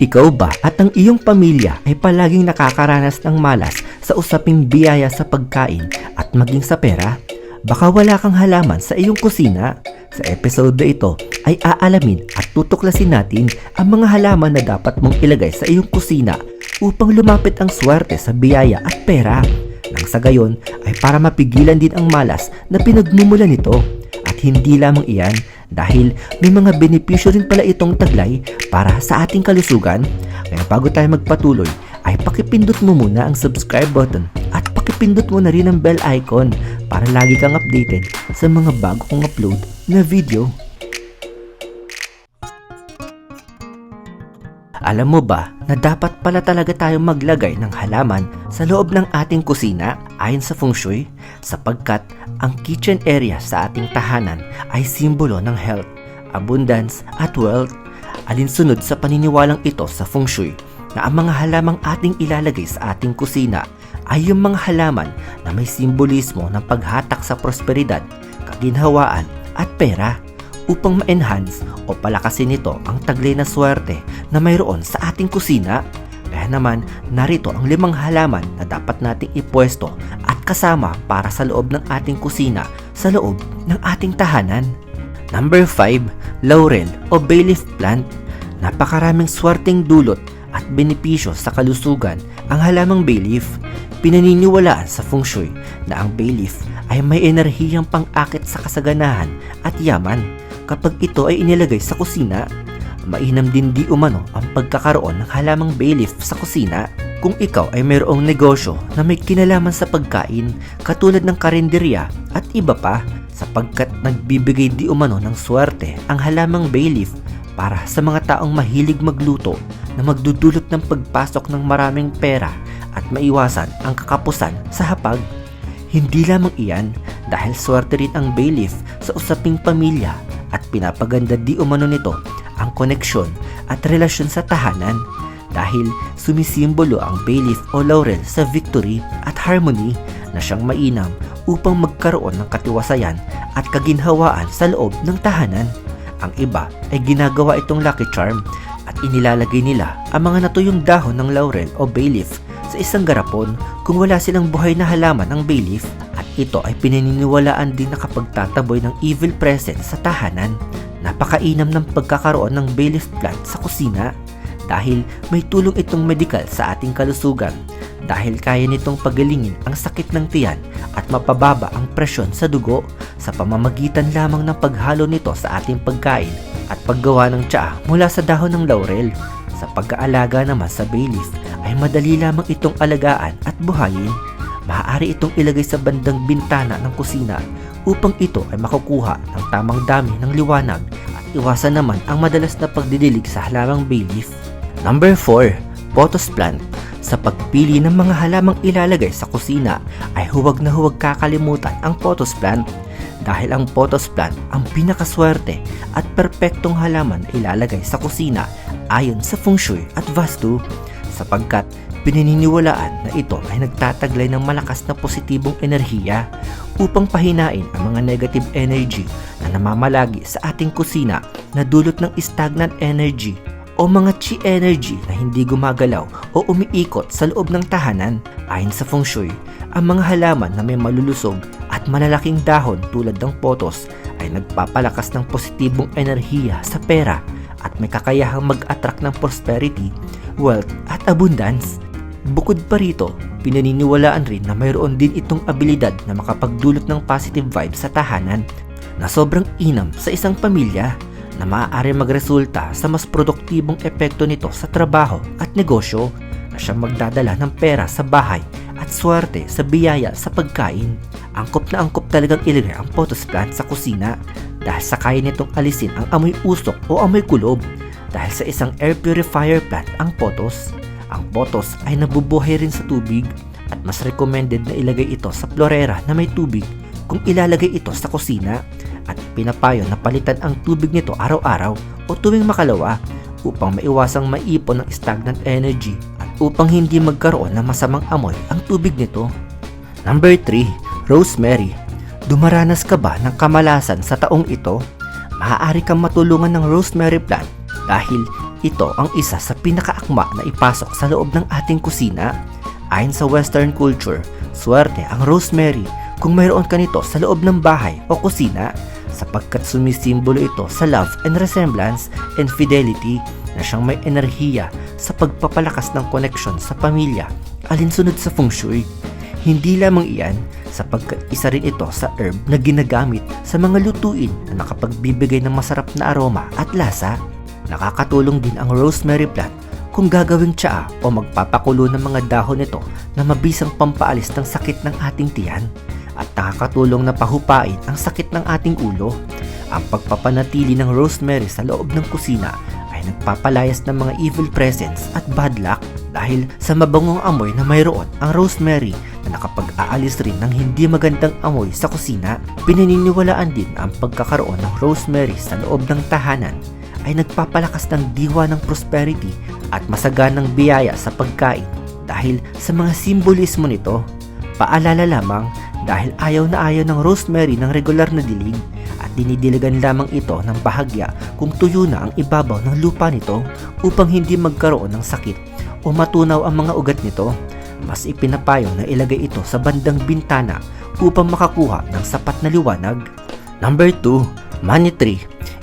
Ikaw ba at ang iyong pamilya ay palaging nakakaranas ng malas sa usaping biyaya sa pagkain at maging sa pera? Baka wala kang halaman sa iyong kusina? Sa episode na ito ay aalamin at tutuklasin natin ang mga halaman na dapat mong ilagay sa iyong kusina upang lumapit ang swerte sa biyaya at pera. Nang sa gayon ay para mapigilan din ang malas na pinagmumula nito. At hindi lamang iyan dahil may mga benepisyo rin pala itong taglay para sa ating kalusugan. Kaya bago tayo magpatuloy ay pakipindot mo muna ang subscribe button at pakipindot mo na rin ang bell icon para lagi kang updated sa mga bago kong upload na video. Alam mo ba na dapat pala talaga tayong maglagay ng halaman sa loob ng ating kusina ayon sa feng shui sapagkat ang kitchen area sa ating tahanan ay simbolo ng health, abundance at wealth. Alinsunod sa paniniwalang ito sa feng shui na ang mga halamang ating ilalagay sa ating kusina ay yung mga halaman na may simbolismo ng paghatak sa prosperidad, kaginhawaan at pera upang ma-enhance o palakasin nito ang taglay na swerte na mayroon sa ating kusina. Kaya naman, narito ang limang halaman na dapat nating ipwesto at kasama para sa loob ng ating kusina sa loob ng ating tahanan. Number 5, laurel o bay leaf plant. Napakaraming swerteng dulot at benepisyo sa kalusugan ang halamang bay leaf. Pinaniniwalaan sa feng shui na ang bay leaf ay may enerhiyang pang-akit sa kasaganahan at yaman kapag ito ay inilagay sa kusina. Mainam din di umano ang pagkakaroon ng halamang bay leaf sa kusina kung ikaw ay mayroong negosyo na may kinalaman sa pagkain katulad ng karinderya at iba pa sapagkat nagbibigay di umano ng swerte ang halamang bay leaf para sa mga taong mahilig magluto na magdudulot ng pagpasok ng maraming pera at maiwasan ang kakapusan sa hapag. Hindi lamang iyan dahil swerte rin ang bay leaf sa usaping pamilya at pinapaganda di umano nito ang koneksyon at relasyon sa tahanan dahil sumisimbolo ang bay leaf o laurel sa victory at harmony na siyang mainam upang magkaroon ng katiwasayan at kaginhawaan sa loob ng tahanan. Ang iba ay ginagawa itong lucky charm at inilalagay nila ang mga natuyong dahon ng laurel o bay leaf sa isang garapon kung wala silang buhay na halaman ng at ito ay pinaniniwalaan din na kapag tataboy ng evil presence sa tahanan. Napakainam ng pagkakaroon ng bay leaf plant sa kusina dahil may tulong itong medikal sa ating kalusugan dahil kaya nitong pagalingin ang sakit ng tiyan at mapababa ang presyon sa dugo sa pamamagitan lamang ng paghalo nito sa ating pagkain at paggawa ng tsaa mula sa dahon ng laurel. Sa pag-aalaga naman sa bay leaf ay madali lamang itong alagaan at buhayin. Maaari itong ilagay sa bandang bintana ng kusina upang ito ay makukuha ng tamang dami ng liwanag at iwasan naman ang madalas na pagdidilig sa halamang bay leaf. Number 4, pothos plant. Sa pagpili ng mga halamang ilalagay sa kusina ay huwag na huwag kakalimutan ang pothos plant dahil ang pothos plant ang pinakaswerte at perpektong halaman ilalagay sa kusina ayon sa feng shui at vastu sapagkat pinaniniwalaan na ito ay nagtataglay ng malakas na positibong enerhiya upang pahinain ang mga negative energy na namamalagi sa ating kusina na dulot ng stagnant energy o mga chi energy na hindi gumagalaw o umiikot sa loob ng tahanan. Ayon sa feng shui, ang mga halaman na may malulusog at malalaking dahon tulad ng potos ay nagpapalakas ng positibong enerhiya sa pera at may kakayahang mag-attract ng prosperity, wealth at abundance. Bukod pa rito, pinaniniwalaan rin na mayroon din itong abilidad na makapagdulot ng positive vibes sa tahanan na sobrang inam sa isang pamilya na maaari magresulta sa mas produktibong epekto nito sa trabaho at negosyo na siyang magdadala ng pera sa bahay at swerte sa biyaya sa pagkain. Angkop na angkop talagang ilagay ang potos plant sa kusina dahil sa kaya nitong alisin ang amoy usok o amoy kulob dahil sa isang air purifier plant ang potos. Ang potos ay nabubuhay rin sa tubig at mas recommended na ilagay ito sa florera na may tubig kung ilalagay ito sa kusina at pinapayo na palitan ang tubig nito araw-araw o tuwing makalawa upang maiwasang maipon ng stagnant energy at upang hindi magkaroon ng masamang amoy ang tubig nito. Number 3, rosemary. Dumaranas ka ba ng kamalasan sa taong ito? Maaari kang matulungan ng rosemary plant dahil ito ang isa sa pinakaakma na ipasok sa loob ng ating kusina. Ayon sa Western culture, swerte ang rosemary kung mayroon ka nito sa loob ng bahay o kusina sapagkat sumisimbolo ito sa love and resemblance and fidelity na siyang may enerhiya sa pagpapalakas ng koneksyon sa pamilya alinsunod sa feng shui. Hindi lamang iyan sapagkat isa rin ito sa herb na ginagamit sa mga lutuin na nakapagbibigay ng masarap na aroma at lasa. Nakakatulong din ang rosemary plant kung gagawing tsaa o magpapakulo ng mga dahon nito na mabisang pampaalis ng sakit ng ating tiyan at nakakatulong na pahupain ang sakit ng ating ulo. Ang pagpapanatili ng rosemary sa loob ng kusina ay nagpapalayas ng mga evil presence at bad luck dahil sa mabangong amoy na mayroon ang rosemary na nakapag-aalis rin ng hindi magandang amoy sa kusina. Pinaniniwalaan din ang pagkakaroon ng rosemary sa loob ng tahanan ay nagpapalakas ng diwa ng prosperity at masaganang biyaya sa pagkain dahil sa mga simbolismo nito. Paalala lamang dahil ayaw na ayaw ng rosemary ng regular na dilig at dinidiligan lamang ito ng bahagya kung tuyo na ang ibabaw ng lupa nito upang hindi magkaroon ng sakit o matunaw ang mga ugat nito. Mas ipinapayo na ilagay ito sa bandang bintana upang makakuha ng sapat na liwanag. Number 2, money tree.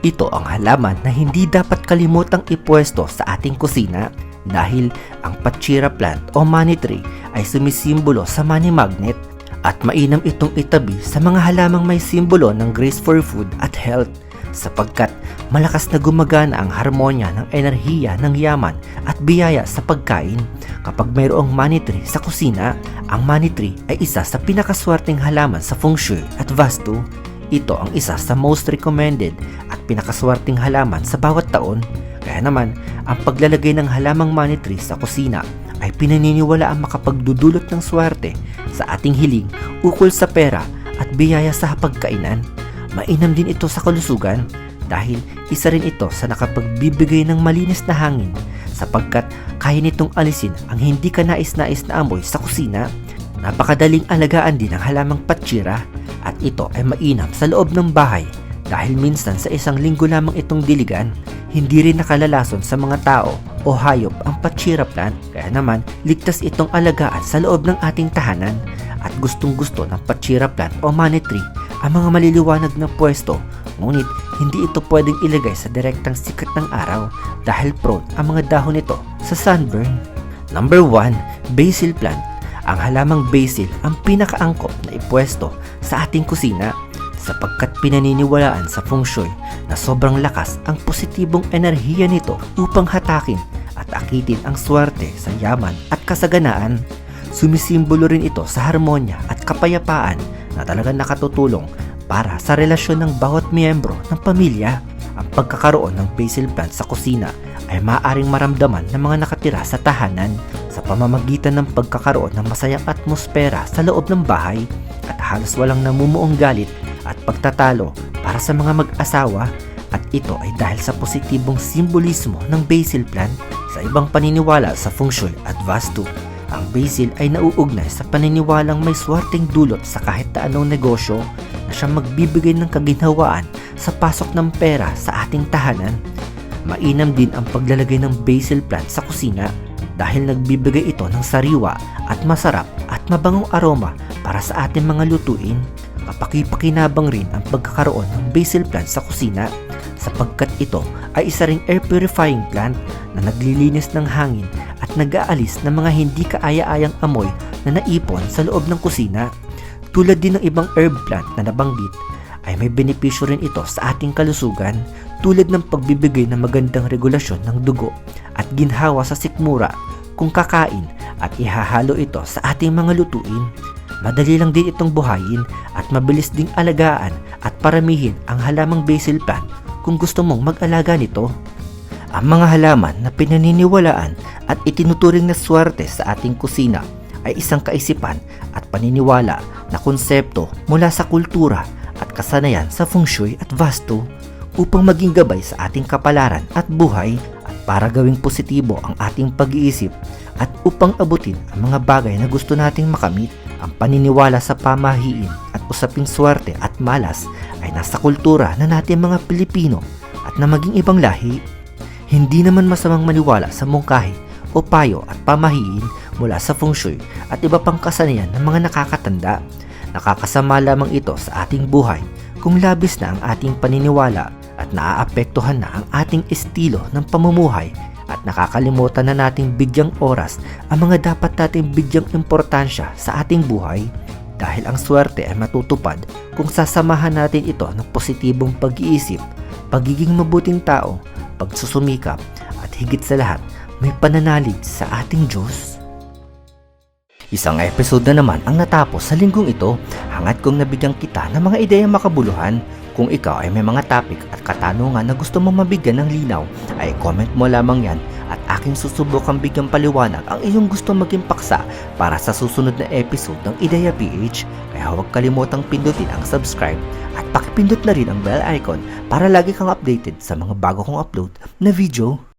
Ito ang halaman na hindi dapat kalimutang ipwesto sa ating kusina dahil ang pachira plant o money tree ay sumisimbolo sa money magnet at mainam itong itabi sa mga halamang may simbolo ng grace for food at health sapagkat malakas na gumagana ang harmonya ng enerhiya ng yaman at biyaya sa pagkain. Kapag mayroong money tree sa kusina, ang money tree ay isa sa pinakaswerteng halaman sa feng shui at vastu. Ito ang isa sa most recommended at pinakaswerteng halaman sa bawat taon. Kaya naman, ang paglalagay ng halamang money tree sa kusina ay pinaniniwala ang makapagdudulot ng swerte sa ating hiling ukol sa pera at biyaya sa pagkainan. Mainam din ito sa kalusugan dahil isa rin ito sa nakapagbibigay ng malinis na hangin sapagkat kaya nitong alisin ang hindi ka nais-nais na amoy sa kusina. Napakadaling alagaan din ang halamang patsira at ito ay mainam sa loob ng bahay dahil minsan sa isang linggo lamang itong diligan, hindi rin nakalalason sa mga tao o hayop ang patsira plant kaya naman ligtas itong alagaan sa loob ng ating tahanan at gustong gusto ng patsira plant o money tree ang mga maliliwanag na pwesto ngunit hindi ito pwedeng ilagay sa direktang sikat ng araw dahil prone ang mga dahon nito sa sunburn. Number 1, basil plant. Ang halamang basil ang pinakaangkop na ipwesto sa ating kusina sapagkat pinaniniwalaan sa shui na sobrang lakas ang positibong enerhiya nito upang hatakin at akitin ang swerte sa yaman at kasaganaan. Sumisimbolo rin ito sa harmonya at kapayapaan na talagang nakatutulong para sa relasyon ng bawat miyembro ng pamilya. Ang pagkakaroon ng basil plant sa kusina ay maaaring maramdaman ng mga nakatira sa tahanan sa pamamagitan ng pagkakaroon ng masayang atmosfera sa loob ng bahay at halos walang namumuong galit at pagtatalo para sa mga mag-asawa at ito ay dahil sa positibong simbolismo ng basil plant sa ibang paniniwala sa feng shui at vastu. Ang basil ay nauugnay sa paniniwalang may swerteng dulot sa kahit na anong negosyo na siyang magbibigay ng kaginhawaan sa pasok ng pera sa ating tahanan. Mainam din ang paglalagay ng basil plant sa kusina dahil nagbibigay ito ng sariwa at masarap at mabangong aroma para sa ating mga lutuin. Kapakipakinabang rin ang pagkakaroon ng basil plant sa kusina sapagkat ito ay isa ring air purifying plant na naglilinis ng hangin at nag-aalis ng mga hindi kaaya-ayang amoy na naipon sa loob ng kusina. Tulad din ng ibang herb plant na nabanggit ay may benepisyo rin ito sa ating kalusugan tulad ng pagbibigay ng magandang regulasyon ng dugo at ginhawa sa sikmura kung kakain at ihahalo ito sa ating mga lutuin. Madali lang din itong buhayin at mabilis ding alagaan at paramihin ang halamang basil plant kung gusto mong mag-alaga nito. Ang mga halaman na pinaniniwalaan at itinuturing na swerte sa ating kusina ay isang kaisipan at paniniwala na konsepto mula sa kultura at kasanayan sa feng shui at vastu upang maging gabay sa ating kapalaran at buhay at para gawing positibo ang ating pag-iisip at upang abutin ang mga bagay na gusto nating makamit. Ang paniniwala sa pamahiin at usaping swerte at malas ay nasa kultura na natin mga Pilipino at na maging ibang lahi. Hindi naman masamang maniwala sa mungkahi o payo at pamahiin mula sa feng shui at iba pang kasanayan ng mga nakakatanda. Nakakasama lamang ito sa ating buhay kung labis na ang ating paniniwala at naaapektuhan na ang ating estilo ng pamumuhay at nakakalimutan na nating bigyang oras ang mga dapat nating bigyang importansya sa ating buhay dahil ang swerte ay matutupad kung sasamahan natin ito ng positibong pag-iisip, pagiging mabuting tao, pagsusumikap at higit sa lahat may pananalig sa ating Diyos. Isang episode na naman ang natapos sa linggong ito hangat kong nabigyan kita ng mga ideyang makabuluhan. Kung ikaw ay may mga topic at katanungan na gusto mo mabigyan ng linaw, ay comment mo lamang yan at aking susubukang bigyan paliwanag ang iyong gusto maging paksa para sa susunod na episode ng Ideya PH. Kaya huwag kalimutang pindutin ang subscribe at pakipindot na rin ang bell icon para lagi kang updated sa mga bago kong upload na video.